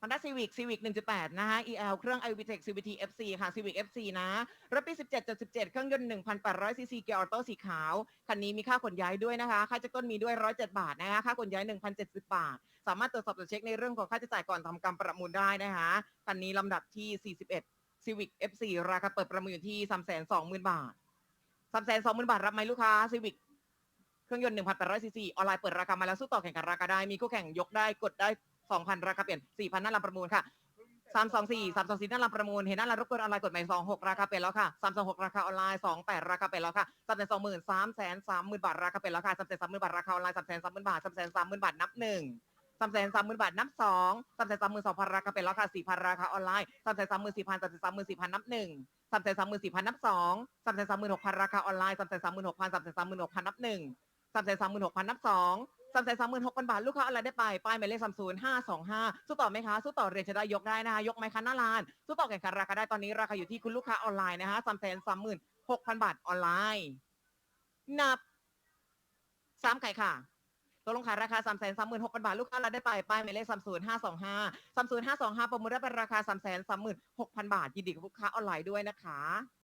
Honda Civic Civic 1.8 นะคะ EL เครื่อง iVTEC CVT FC ค่ะ Civic FC นะ รถปี 17.17 เครื่องยนต์ 1,800 ซีซีเกียร์ออโต้สีขาว คันนี้มีค่าขนย้ายด้วยนะคะ ค่าจักรต้นมีด้วย 107 บาทนะคะ ค่าขนย้าย 1,070 บาท สามารถตรวจสอบตรวจเช็คในเรื่องของค่าใช้จ่ายก่อนทำการประมูลได้นะคะ คันนี้ลำดับที่ 41 Civic FC ราคาเปิดประมูลอยู่ที่ 320,000 บาท 320,000 บาทรับไหมลูกค้า Civic เครื่องยนต์ 1,800ซีซีออนไลน์เปิดราคามาแล้วสู้ต่อแข่งกันราคาได้มีคู่แข่งยกได้กดได้ สองพันราคาเปลี่ยนสี่พันหน้าลำประมูลค่ะสามสองสี่สามสองสี่หน้าลำประมูลเห็นหน้าลำรบกวนออนไลน์กดหมาสองหกราคาเปลี่ยนแล้วค่ะสามสองหกราคาออนไลน์สองแปดราคาเปลี่ยนแล้วค่ะสามแสนสองหมื่นสามแสนสามหมื่นบาทราคาเปลี่ยนแล้วค่ะสามแสนสามหมื่นบาทราคาออนไลน์สามแสนสามหมื่นบาทสามแสนสามหมื่นบาทนับหนึ่งสามแสนสามหมื่นบาทนับสองสามแสนสามหมื่นสองพันราคาเปลี่ยนแล้วค่ะสี่พันราคาออนไลน์สามแสนสามหมื่นสี่พันสามแสนสามหมื่นสี่พันนับหนึ่งสามแสนสามหมื่นสี่พันนับสองสามแสนสามหมื่นหกพันราคาออนไลน์สามแสนสามหมื่นหกพันสามแสนสามหมื่นหกพันนับหนึ่งสามแสนสามหมื่นหกพันนับสอง สามแสนสามหมื่นหกพันบาทลูกค้าอะไรได้ไปป้ายหมายเลขสามศูนย์ห้าสองห้าสู้ต่อไหมคะสู้ต่อเรียนจะได้ยกได้นะคะยกไหมคะหน้าลาน สู้ต่อแข่งขันราคาได้ตอนนี้ราคาอยู่ที่คุณลูกค้าออนไลน์นะคะสามแสนสามหมื่นหกพันบาทออนไลน์ นับสามไข่ค่ะตัวลงขายราคาสามแสนสามหมื่นหกพันบาท ลูกค้าอะไรได้ไปป้ายหมายเลขสามศูนย์ห้าสองห้าสามศูนย์ห้าสองห้าประมูลได้เป็นราคาสามแสนสามหมื่นหกพันบาท ยินดีกับลูกค้าออนไลน์ด้วยนะคะ